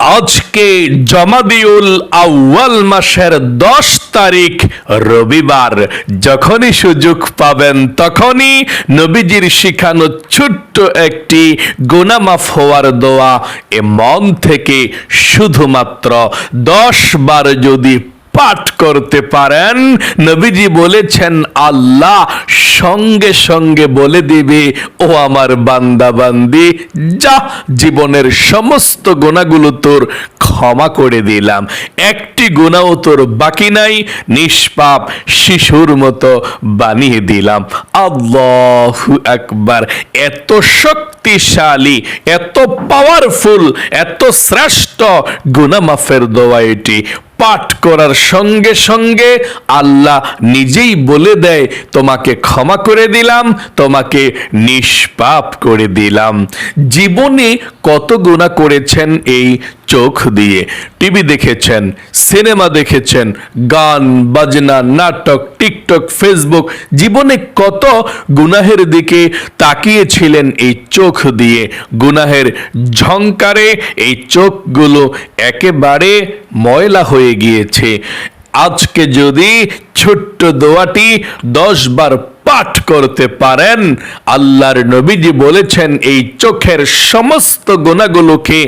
আজকে জমাদিউল আউয়াল মাসের দশ তারিখ রবিবার। যখনই সুযোগ পাবেন তখনই নবীজির শিখানো ছোট্ট একটি গোনামাফ হওয়ার দোয়া এ মন থেকে শুধুমাত্র দশ বার যদি পাঠ করতে পারেন। নবীজি বলেছেন, আল্লাহ সঙ্গে সঙ্গে বলে দিবে, ও আমার বান্দা বান্দি যা জীবনের সমস্ত গোনাগুলো তোর ক্ষমা করে দিলাম। একটি গুণাও তোর বাকি নাই, নিষ্পাপ শিশুর মতো বানিয়ে দিলাম। আল্লাহু আকবার। এত শক্তিশালী, এত পাওয়ারফুল এত শ্রেষ্ঠ গুনামাফের দোয়া এটি। পাঠ করার সঙ্গে সঙ্গে আল্লাহ নিজেই বলে দেয়, তোমাকে ক্ষমা করে দিলাম, তোমাকে নিষ্পাপ করে দিলাম। জীবনে কত গুণা করেছেন এই চোখ দিয়ে টিভি দেখেছেন, সিনেমা দেখেছেন, গান, বাজনা, নাটক, টিকটক, ফেসবুক, জীবনে কত গুনাহের দিকে তাকিয়েছিলেন এই চোখ দিয়ে। গুনাহের ঝংকারে এই চোখগুলো একেবারে ময়লা হয়ে গিয়েছে। আজকে যদি ছোট্ট দোয়াটি দশ বার পাঠ করতে পারেন। আল্লাহর নবীজি বলেছেন, এই চোখের সমস্ত গুণাগুলোকে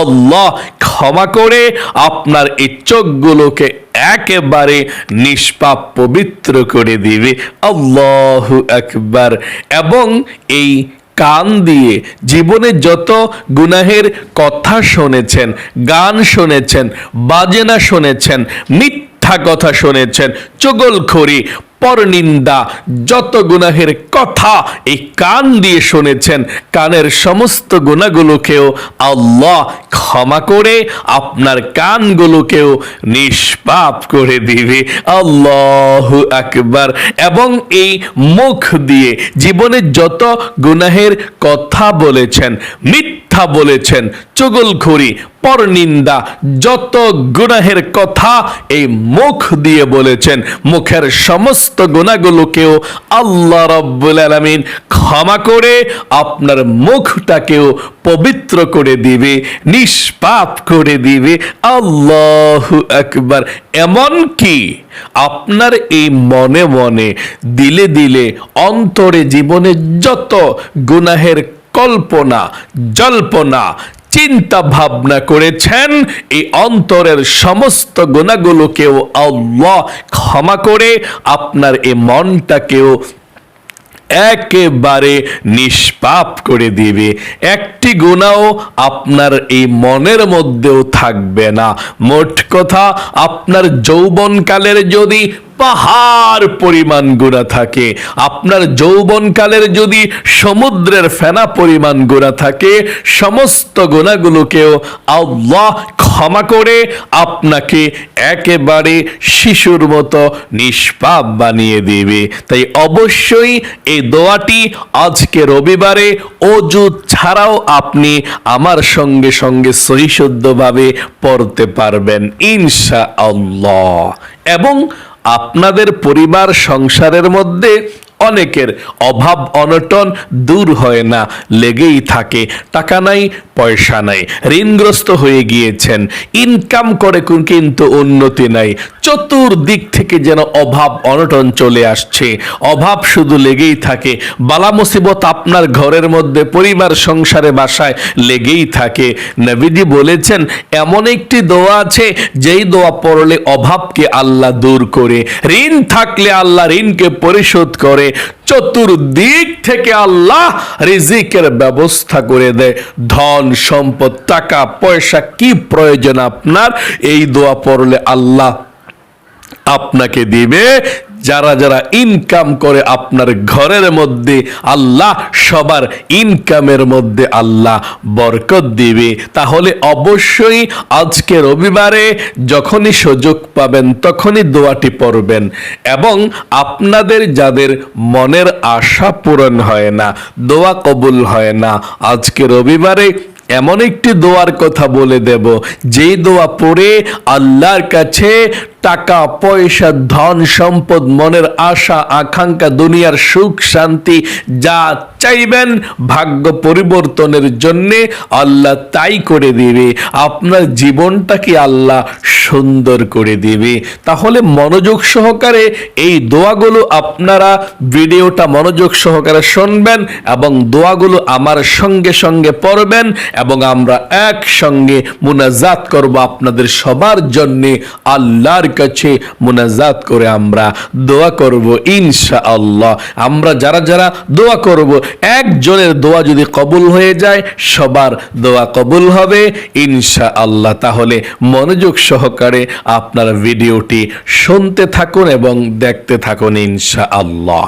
আল্লাহ ক্ষমা করে, আপনার এই চোখগুলোকে একেবারে নিষ্পাপ পবিত্র করে দিবে। আল্লাহ একবার এবং এই কান দিয়ে জীবনে যত গুনাহের কথা শুনেছেন, গান শুনেছেন, বাজনা শুনেছেন, মিথ্যা কথা শুনেছেন, চগলখড়ি পরনিন্দা, যত গুনাহের কথা এই কান দিয়ে শুনেছেন, কানের সমস্ত গুণাগুলোকেও আল্লাহ ক্ষমা করে, আপনার কানগুলোকেও নিষ্পাপ করে দিবে। আল্লাহ আকবার। এবং এই মুখ দিয়ে জীবনে যত গুনাহের কথা বলেছেন, মিথ্যা বলেছেন চগলখড়ি পরনিন্দা, যত গুনাহের কথা এই মুখ দিয়ে বলেছেন, মুখের সমস্ত গুণাগুলোকেও আল্লাহ রব্বুল আলমিন ক্ষমা করে আপনার মুখটাকেও পবিত্র করে দিবে, নিষ্পাপ করে দিবে। আল্লাহ একবার এমন কি আপনার এই মনে মনে, দিলে দিলে, অন্তরে জীবনে যত গুনাহের কল্পনা, জল্পনা চিন্তা ভাবনা করেছেন, এই অন্তরের সমস্ত গুণাগুলোকেও আল্লাহ ক্ষমা করে, আপনার এই মনটাকেও একেবারে নিষ্পাপ করে দিবে। একটি গুণাও আপনার এই মনের মধ্যেও থাকবে না। মোট কথা, আপনার যৌবনকালের যদি পাহাড় পরিমাণ গুণা থাকে। আপনার যৌবনকালের যদি সমুদ্রের ফেনা পরিমাণ গুণা থাকে, সমস্ত গুণাগুলোকেও আল্লাহ ক্ষমা করে আপনাকে একেবারে শিশুর মতো নিষ্পাপ বানিয়ে দেবে। তাই অবশ্যই এই দোয়াটি আজকে রবিবারে অজু ছাড়াও আপনি আমার সঙ্গে সঙ্গে সহিশুদ্ধভাবে পড়তে পারবেন ইনশা আল্লাহ এবং আপনাদের পরিবার সংসারের মধ্যে অনেকের অভাব অনটন দূর হয় না, লেগেই থাকে। টাকা নাই, পয়সা নাই। ঋণগ্রস্ত হয়ে গিয়েছেন। ইনকাম করে কিন্তু উন্নতি নাই। চতুর্দিক থেকে যেন অভাব অনটন চলে আসছে। অভাব শুধু লেগেই থাকে। বালা মুসিবত আপনার ঘরের মধ্যে, পরিবার, সংসারে, বাসায় লেগেই থাকে। নবীজি বলেছেন, এমন একটি দোয়া আছে, যেই দোয়া পড়লে অভাবকে আল্লাহ দূর করে। ঋণ থাকলে আল্লাহ ঋণকে পরিশোধ করে। চতুর্দিক থেকে আল্লাহ রিজিকের ব্যবস্থা করে দেয়। ধন, সম্পদ, টাকা, পয়সা, কি প্রয়োজন আপনার? এই দোয়া পড়লে আল্লাহ আপনাকে দিবে যারা যারা ইনকাম করে আপনার ঘরের মধ্যে, আল্লাহ সবার ইনকামের মধ্যে আল্লাহ বরকত দিবে। তাহলে অবশ্যই আজকে রবিবারে যখনই সুযোগ পাবেন, তখনই দোয়াটি পড়বেন। এবং আপনাদের যাদের মনের আশা পূরণ হয় না, দোয়া কবুল হয় না, আজকে রবিবারে এমন একটি দোয়ার কথা বলে দেব, যেই দোয়া পড়ে আল্লাহর কাছে টাকা, পয়সা, ধন, সম্পদ, মনের আশা, আকাঙ্ক্ষা, দুনিয়ার সুখ, শান্তি, যা চাইবেন ভাগ্য পরিবর্তনের জন্য আল্লাহ তাই করে দিবে। আপনার জীবনটাকে আল্লাহ সুন্দর করে দিবে। তাহলে মনোযোগ সহকারে এই দোয়াগুলো আপনারা ভিডিওটা মনোযোগ সহকারে শুনবেন এবং দোয়াগুলো আমার সঙ্গে সঙ্গে পড়বেন এবং আমরা একসঙ্গে মুনাজাত করব আপনাদের সবার জন্যে আল্লাহর কাছে মুনাজাত করে আমরা দোয়া করব ইনশা আল্লাহ আমরা যারা যারা দোয়া করব, একজনের দোয়া যদি কবুল হয়ে যায়, সবার দোয়া কবুল হবে ইনশা আল্লাহ তাহলে মনোযোগ সহকারে আপনার ভিডিওটি শুনতে থাকুন এবং দেখতে থাকুন ইনশা আল্লাহ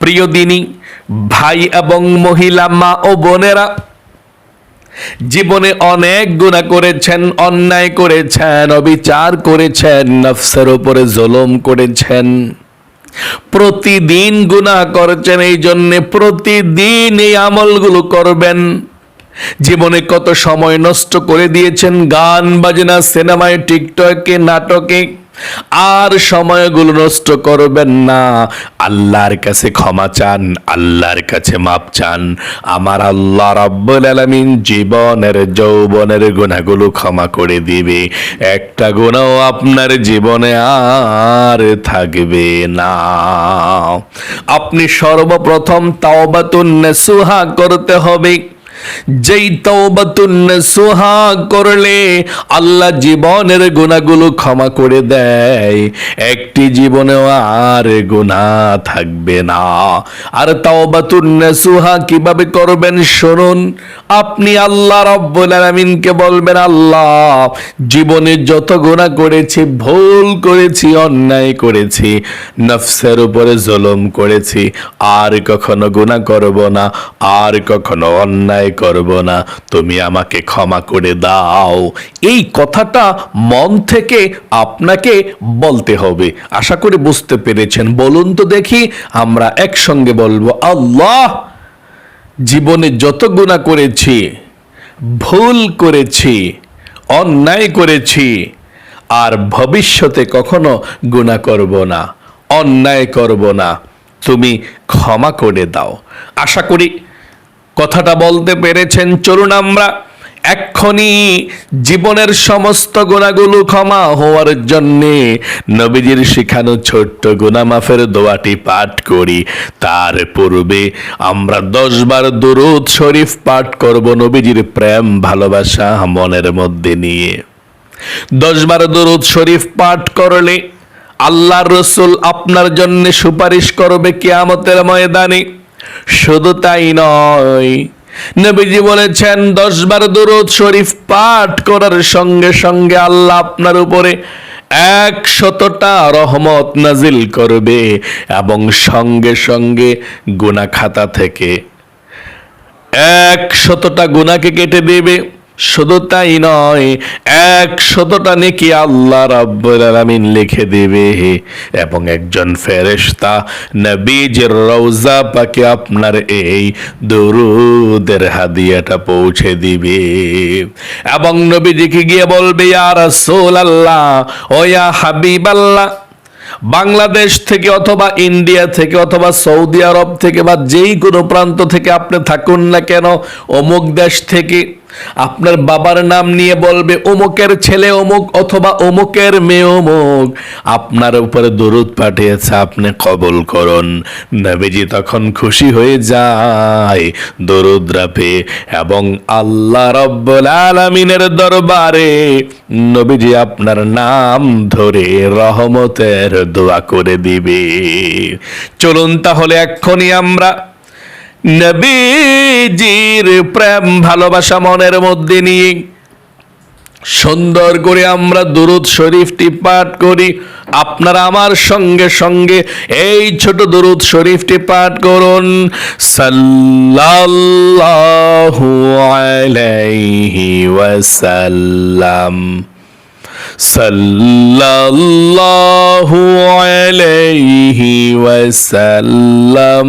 প্রিয় দিনী, ভাই এবং মহিলা, মা ও বোনেরা জীবনে অনেক গুণা করেছেন, অন্যায় করেছেন, অবিচার করেছেন, নফসের উপরে জলম করেছেন। প্রতিদিন গুনাহ করেছেন এই জন্যে প্রতিদিন এই আমলগুলো করবেন। জীবনে কত সময় নষ্ট করে দিয়েছেন, গান বাজনা, সিনেমায়, টিকটকে, নাটকে আর সময়গুলো নষ্ট করবেন না। আল্লাহর কাছে ক্ষমা চান, আল্লাহর কাছে মাপ চান। আমার আল্লাহ রাব্বুল আলামিন জীবনের, যৌবনের গুণাগুলো ক্ষমা করে দিবে। একটা গুণাও আপনার জীবনে আর থাকবে না। আপনি সর্বপ্রথম তাওবাতুন নাসুহা করতে হবে। যেই সোহা করলে আল্লাহ জীবনের গুণাগুলো ক্ষমা করে দেয়, একটি জীবনেও আর গুণা থাকবে না। আর সোহা কীভাবে করবেন শুনুন? আপনি আল্লাহ রব্বুল আলামিনকে বলবেন, আল্লাহ, জীবনে যত গুণা করেছি, ভুল করেছি, অন্যায় করেছি, নফসের উপরে জুলুম করেছি, আর কখনো গুণা করব না, আর কখনো অন্যায় করব না, তুমি আমাকে ক্ষমা করে দাও। এই কথাটা মন থেকে আপনাকে বলতে হবে। আশা করি বুঝতে পেরেছেন। বলুন তো দেখি, আমরা একসঙ্গে বলব, আল্লাহ, জীবনে যত গুণা করেছি, ভুল করেছি, অন্যায় করেছি, আর ভবিষ্যতে কখনো গুণা করব না, অন্যায় করব না, তুমি ক্ষমা করে দাও। আশা করি কথাটা বলতে পেরেছেন, চলুন আমরা এক্ষুনি জীবনের সমস্ত গুণাগুলো ক্ষমা হওয়ার জন্যে নবীজির শিখানো ছোট্ট মাফের দোয়াটি পাঠ করি। তার পূর্বে আমরা দশবার দুরুদ শরীফ পাঠ করব নবীজির প্রেম, ভালোবাসা, মনের মধ্যে নিয়ে। দশবার দরুদ শরীফ পাঠ করলে আল্লাহর রসুল আপনার জন্য সুপারিশ করবে কেয়ামতের ময়দানে। শুধু তাই নয়, নবীজি বলেছেন দশ বার দরুদ শরীফ পাঠ করার সঙ্গে সঙ্গে আল্লাহ আপনার উপরে এক শতটা রহমত নাজিল করবে এবং সঙ্গে সঙ্গে গুনা খাতা থেকে এক শতটা গুনাকে কেটে দেবে। শুধু তাই নয়, এক শতটা নাকি আল্লাহ রাব্বুল আলামিন লিখে দেবে। এবং একজন ফেরেশতা নবীজির রওজা পাকে আপনার এই দরুদের হাদিয়াটা পৌঁছে দিবে। এবং নবীজিকে গিয়ে বলবে, ইয়া রাসূলুল্লাহ, ও ইয়া হাবিবাল্লাহ, বাংলাদেশ থেকে অথবা ইন্ডিয়া থেকে অথবা সৌদি আরব থেকে বা যেই কোনো প্রান্ত থেকে আপনি থাকুন না কেন, অমুক দেশ থেকে আপনার বাবার নাম নিয়ে বলবে, অমুকের ছেলে অমুক অথবা অমুকের মেয়ে অমুক। আপনার উপরে দরুদ পাঠিয়েছে, আপনি কবল করুন। নবীজি তখন খুশি হয়ে যায় দরুদ রাপে এবং আল্লাহ রব্বুল আলামিনের দরবারে নবীজি আপনার নাম ধরে রহমতের দোয়া করে দিবে। চলুন তাহলে এক্ষুনি আমরা নবীজির প্রেম, ভালোবাসা মনের মধ্যে নিয়ে সুন্দর করে আমরা দুরুদ শরীফটি পাঠ করি। আপনারা আমার সঙ্গে সঙ্গে এই ছোট দুরুদ শরীফটি পাঠ করুন। সাল্লাল্লাহু আলাইহি ওয়াসাল্লাম। সাল্লাল্লাহু আলাইহি ওয়াসাল্লাম।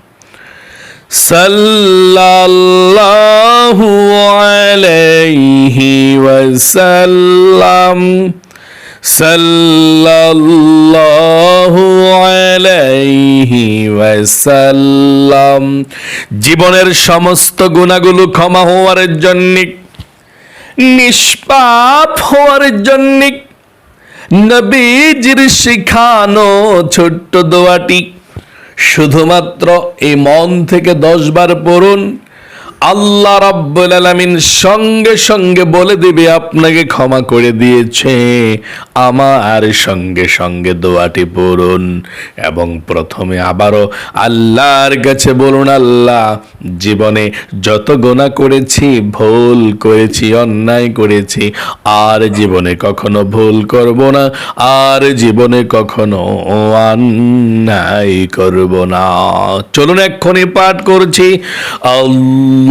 আলাইহি ওয়াসাল্লাম সাল্লাল্লাহু আলাইহি ওয়াসাল্লাম, সাল্লাল্লাহু আলাইহি ওয়াসাল্লাম, জীবনের সমস্ত গুণাগুলো ক্ষমা হওয়ার জন্য, নিষ্পাপ হওয়ার জন্য, নবীজির শিখানো ছোট্ট দোয়াটি শুধুমাত্র এই মন থেকে দশবার পড়ুন আল্লাহ রাব্বুল আলামিন সঙ্গে সঙ্গে বলে দিবে, আপনাকে ক্ষমা করে দিয়েছে। আমার সঙ্গে সঙ্গে দোয়াটি পড়ুন এবং প্রথমে আবারও আল্লাহর কাছে বলুন, আল্লাহ, জীবনে যত গোনা করেছি, ভুল করেছি, অন্যায় করেছি, আর জীবনে কখনো ভুল করব না, আর জীবনে কখনো অন্যায় করব না। চলুন এক্ষুনি পাঠ করছি। আল্লাহুম্মা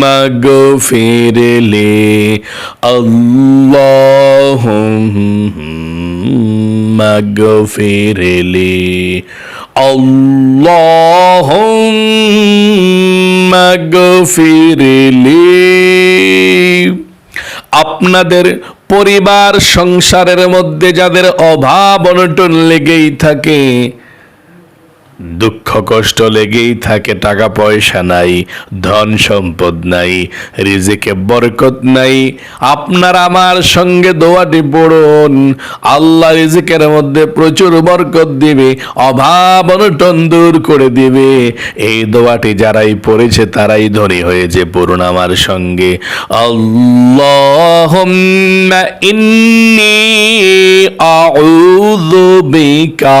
মাগফিরলি আল্লাহুম্মা গফিরলি আল্লাহুম্মা ফেরেলে। আপনাদের পরিবার সংসারের মধ্যে যাদের অভাব অনটন লেগেই থাকে দুঃখ, কষ্ট লেগেই থাকে, টাকা পয়সা নাই, ধন সম্পদ নাই, রিজিকে বরকত নাই। আপনার আমার সঙ্গে দোয়াটি পড়ুন, আল্লাহ রিজিকের মধ্যে প্রচুর বরকত দিবে, অভাব অনটন দূর করে দিবে। এই দোয়াটি যারাই পড়েছে, তারাই ধনী হয়েছে, পড়ুন আমার সঙ্গে। আল্লাহ ইন্নি আউযু বিকা।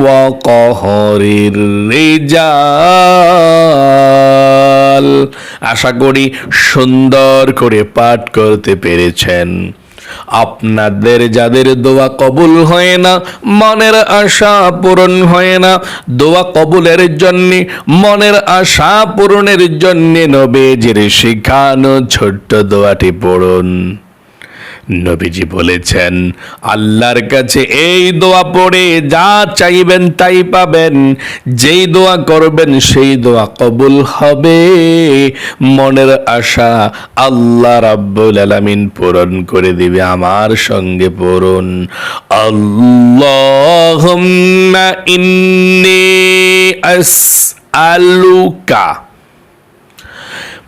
وقهر الرجال আশা করি সুন্দর করে পাঠ করতে পেরেছেন আপনাদের যাদের দোয়া কবুল হয় না মনের আশা পূরণ হয় না দোয়া কবুলের জন্য মনের আশা পূরণের জন্য নবেজের শিখানো ছোট্ট দোয়াটি পড়ুন নবীজি বলেছেন, আল্লাহর কাছে এই দোয়া পড়ে যা চাইবেন তাই পাবেন, যেই দোয়া করবেন সেই দোয়া কবুল হবে। মনের আশা আল্লাহ রাব্বুল আলামিন পূরণ করে দিবে, আমার সঙ্গে পড়ুন। আল্লাহুম্মা ইন্নী আসআলুকা।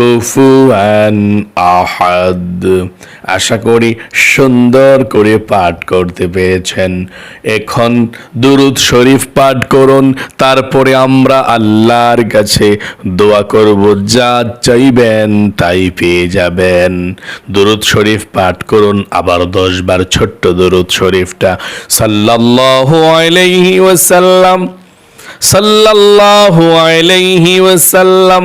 কুফুয়ান আহাদ। আশা করি সুন্দর করে পাঠ করতে পেরেছেন। এখন দুরুদ শরীফ পাঠ করুন, তারপরে আমরা আল্লাহর কাছে দোয়া করব, যা চাইবেন তাই পেয়ে যাবেন। দুরুদ শরীফ পাঠ করুন, আবার দশ বার ছোট্ট দুরুদ শরীফটা। সাল্লাল্লাহু আলাইহি ওয়াসাল্লাম, সাল্লাল্লাহু আলাইহি ওয়াসাল্লাম।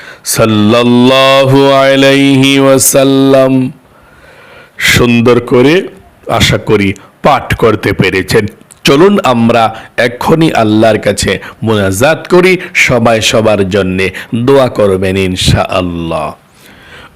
সাল্লাল্লাহু আলাইহি ওয়াসাল্লাম। সুন্দর করে আশা করি পাঠ করতে পেরেছেন। চলুন আমরা এক্ষুনি আল্লাহর কাছে মোনাজাত করি, সবাই সবার জন্যে দোয়া করবেন ইনশা আল্লাহ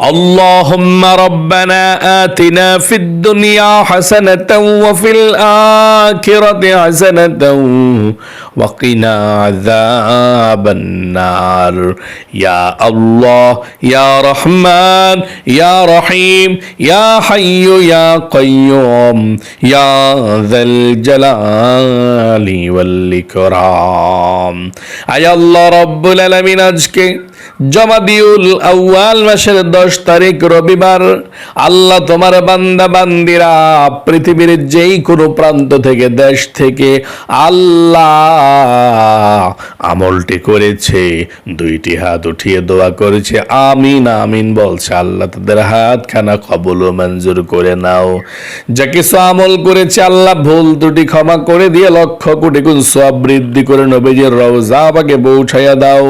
اللهم ربنا آتنا في الدنيا حسنة وفي الآخرة حسنة وقنا عذاب النار يا الله يا رحمن يا رحيم يا حي يا قيوم يا ذا الجلال والإكرام أي الله رب العالمين আজকে জমাদিউল আউয়াল মাসের দশ তারিখ রবিবার, আল্লাহ তোমার বান্দা বান্দিরা, পৃথিবীর যেই কোনো প্রান্ত থেকে, দেশ থেকে আল্লাহ আমলটি করেছে, দুইটি হাত উঠিয়ে দোয়া করেছে, আমিন আমিন বলছে, আল্লাহ তাদের হাত খানা কবল ও মঞ্জুর করে নাও। যা কিছু আমল করেছে, আল্লাহ ভুল ত্রুটি ক্ষমা করে দিয়ে লক্ষ কোটি গুণ সব বৃদ্ধি করে নবীজের রওজা আমাকে পৌঁছাইয়া দাও।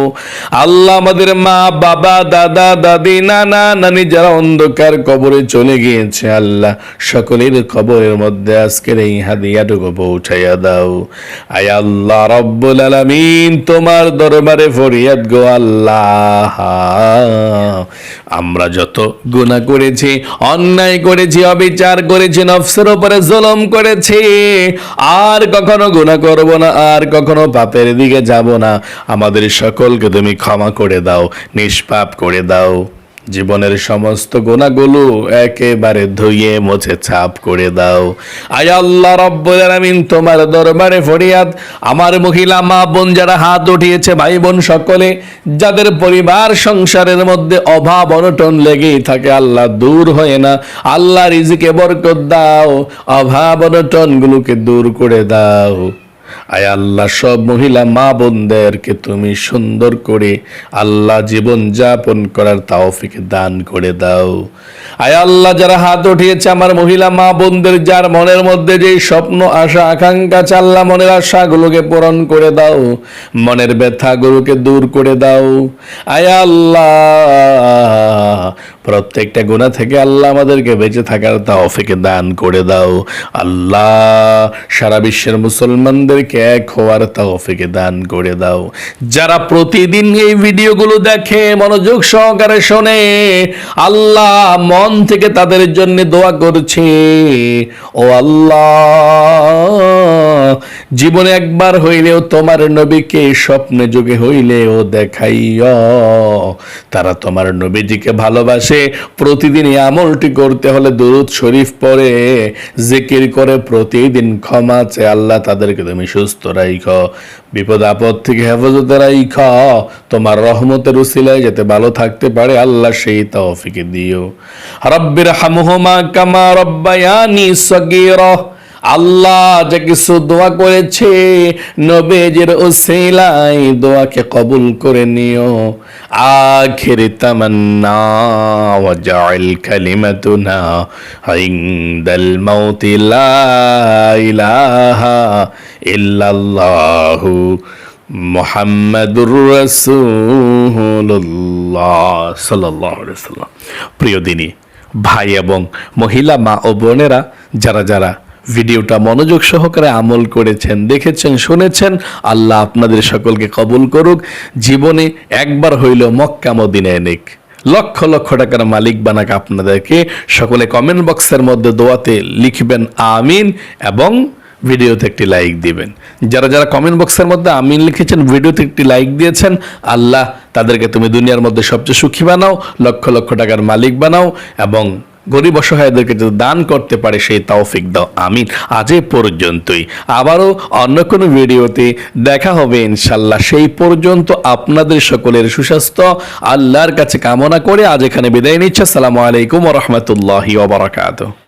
আল্লাহ আমাদের মা, বাবা, দাদা, দাদি, নানা, নানি যারা অন্ধকার কবরে চলে গিয়েছে, আল্লাহ সকলের কবরের মধ্যে আজকের এই হাদিয়াটুকু পৌঁছাইয়া দাও। আয় আল্লাহ রব্বুল আলামিন, তোমার দরবারে ফরিয়াদ গো আল্লাহ। আমরা যত গুনাহ করেছি, অন্যায় করেছি, অবিচার করেছি, নফসের উপরে জুলুম করেছি, আর কখনো গুনাহ করব না, আর কখনো পাপের দিকে যাব না। আমাদের সকলকে তুমি ক্ষমা করে দাও। নিষ্পাপ করে দাও। জীবনের সমস্ত গুণাগুলো একেবারে ধুইয়ে মুছে, ছাপ করে দাও। আয় আল্লাহ রব্বুল তোমার দরবারে ফরিয়াদ। আমার মহিলা, মা বোন যারা হাত উঠিয়েছে ভাই বোন সকলে, যাদের পরিবার সংসারের মধ্যে অভাব, অনটন লেগেই থাকে, আল্লাহ দূর হয় না। আল্লাহ রিজিকে বরকত দাও, অভাব অনটন গুলোকে দূর করে দাও। আয় আল্লাহ, সব মহিলা মা বোনদেরকে তুমি সুন্দর করে আল্লাহ জীবন যাপন করার তাওফিক দান করে দাও। আয় আল্লাহ, যারা হাত উঠিয়েছে আমার মহিলা মা বোনদের, যার মনের মধ্যে যে স্বপ্ন, আশা, আকাঙ্ক্ষা, চাল্লা, মনের আশাগুলোকে পূরণ করে দাও। মনের ব্যথাগুলোকে দূর করে দাও। আয় আল্লাহ প্রত্যেকটা গুণা থেকে আল্লাহ আমাদেরকে বেঁচে থাকার তাওফিকে দান করে দাও। আল্লাহ সারা বিশ্বের মুসলমানদেরকে এক হওয়ার তাওফিকে দান করে দাও। যারা প্রতিদিন এই ভিডিওগুলো দেখে, মনোযোগ সহকারে শোনে, আল্লাহ মন থেকে তাদের জন্য দোয়া করছে। ও আল্লাহ জীবনে একবার হইলেও তোমার নবীকে স্বপ্নে যোগে হইলেও দেখাইও। তারা তোমার নবীজিকে ভালোবাসে। প্রতিদিন আমলটি করতে হলে দুরুদ শরীফ পড়ে। জিকির করে প্রতিদিন ক্ষমা চেয়ে আল্লাহ তাদেরকে তুমি সুস্থ রাইখ। বিপদ আপদ থেকে হেফাজতে রাইখ। তোমার রহমতের উসিলায় যাতে ভালো থাকতে পারে আল্লাহ সেই তৌফিকে দিও। রব্বির হামহুমা কামা রব্বায়ানি সগীরা। আল্লাহ যে কিছু দোয়া করেছে, নবেজের ওসিলাই দোয়াকে কবুল করে নিও। আখির তামান্না ওয়াজআল কালিমাতুনা ইনদাল মাউতি লা ইলাহা ইল্লাল্লাহু মুহাম্মাদুর রাসূলুল্লাহ সাল্লাল্লাহু আলাইহি ওয়াসাল্লাম। প্রিয় দিনী, ভাই এবং মহিলা, মা ও বোনেরা, যারা যারা ভিডিওটা মনোযোগ সহকারে আমল করেছেন, দেখেছেন, শুনেছেন। আল্লাহ আপনাদের সকলকে কবুল করুক। জীবনে একবার হইল মক্কা মদিনায় নিক। লক্ষ লক্ষ টাকার মালিক বানাক আপনাদেরকে। সকলে কমেন্ট বক্সের মধ্যে দোয়াতে লিখবেন আমিন এবং ভিডিওতে একটি লাইক দিবেন। যারা যারা কমেন্ট বক্সের মধ্যে আমিন লিখেছেন, ভিডিওতে একটি লাইক দিয়েছেন, আল্লাহ তাদেরকে তুমি দুনিয়ার মধ্যে সবচেয়ে সুখী বানাও, লক্ষ লক্ষ টাকার মালিক বানাও এবং গরিব অসহায়দেরকে যদি দান করতে পারে, সেই তৌফিক দাও। আমিন। আজ পর্যন্তই। আবারও অন্য কোনো ভিডিওতে দেখা হবে ইনশাল্লাহ। সেই পর্যন্ত আপনাদের সকলের সুস্বাস্থ্য, আল্লাহর কাছে কামনা করে আজ এখানে বিদায় নিচ্ছে। আসসালামু আলাইকুম রহমতুল্লাহ ওবরাকাত